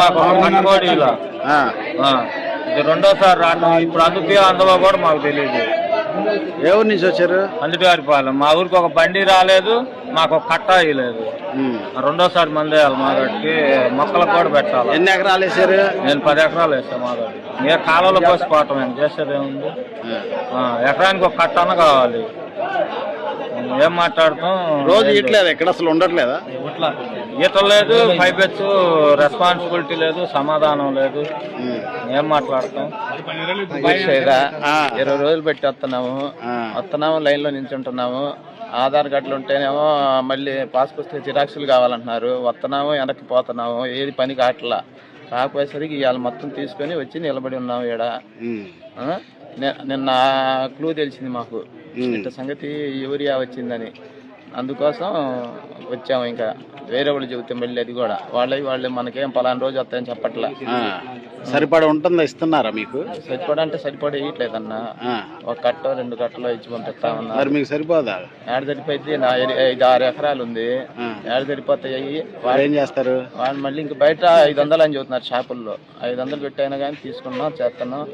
మాకు ఇలా ఇది రెండోసారి ఇప్పుడు అందుకే అందులో కూడా మాకు తెలియదు. ఊరు నుంచి వచ్చారు? అందుగారిపాలెం మా ఊరికి ఒక బండి రాలేదు మాకు ఒక కట్ట ఇవ్వలేదు ఉమ్. రెండోసారి మంది వేయాలి మా గడికి మొక్కలకు కూడా పెట్టాలి. ఎన్ని ఎకరాలు వేసారు? నేను పది ఎకరాలు వేస్తాను మా గడి ఏ కాలంలో పోసిపోవటం ఏం చేసేది ఏముంది? ఎకరానికి ఒక కట్టన కావాలి. ఏం మాట్లాడతాం? రోజు ఇట్లేదు? ఎక్కడ అసలు ఉండట్లేదా? ఈత లేదు పైపెచ్చు రెస్పాన్సిబిలిటీ లేదు సమాధానం లేదు. ఏం మాట్లాడతాం. ఇరవై రోజులు పెట్టి వస్తున్నాము. వస్తున్నాము లైన్లో నించుంటున్నాము. ఆధార్ కార్డులు ఉంటేనేమో మళ్ళీ పాస్ పుస్తక జిరాక్సులు కావాలంటున్నారు. వస్తున్నాము వెనక్కి పోతున్నాము. ఏది పని కావట్లా? కాకపోయేసరికి ఇవాళ మొత్తం తీసుకొని వచ్చి నిలబడి ఉన్నాము? ని- నిన్న క్లూ తెలిసింది మాకు. ఇంత సంగతి యూరియా వచ్చిందని. అందుకోసం వచ్చాము ఇంకా. వేరే వాళ్ళు చెబితే మళ్ళీ అది కూడా. వాళ్ళవి వాళ్ళు మనకేం పలానా రోజు వస్తాయని చెప్పట్లా. సరిపడా ఉంటుందా ఇస్తున్నారా మీకు? సరిపడా అంటే సరిపడా వేయట్లేదన్నా ఆ. ఒక కట్టో రెండు కట్టలో ఇచ్చి పంపిస్తా ఉన్నారు మరి మీకు సరిపోదా? ఏడ సరిపోయింది? ఐదు ఆరు ఎకరాలు ఉంది. ఏడ సరిపోతాయి? వాడు ఏం చేస్తారు? వాళ్ళు మళ్ళీ ఇంక బయట ఐదు వందలు అని చెబుతున్నారు షాపుల్లో. ఐదు వందలు పెట్టైనా కానీ తీసుకున్నాం చేస్తున్నాం.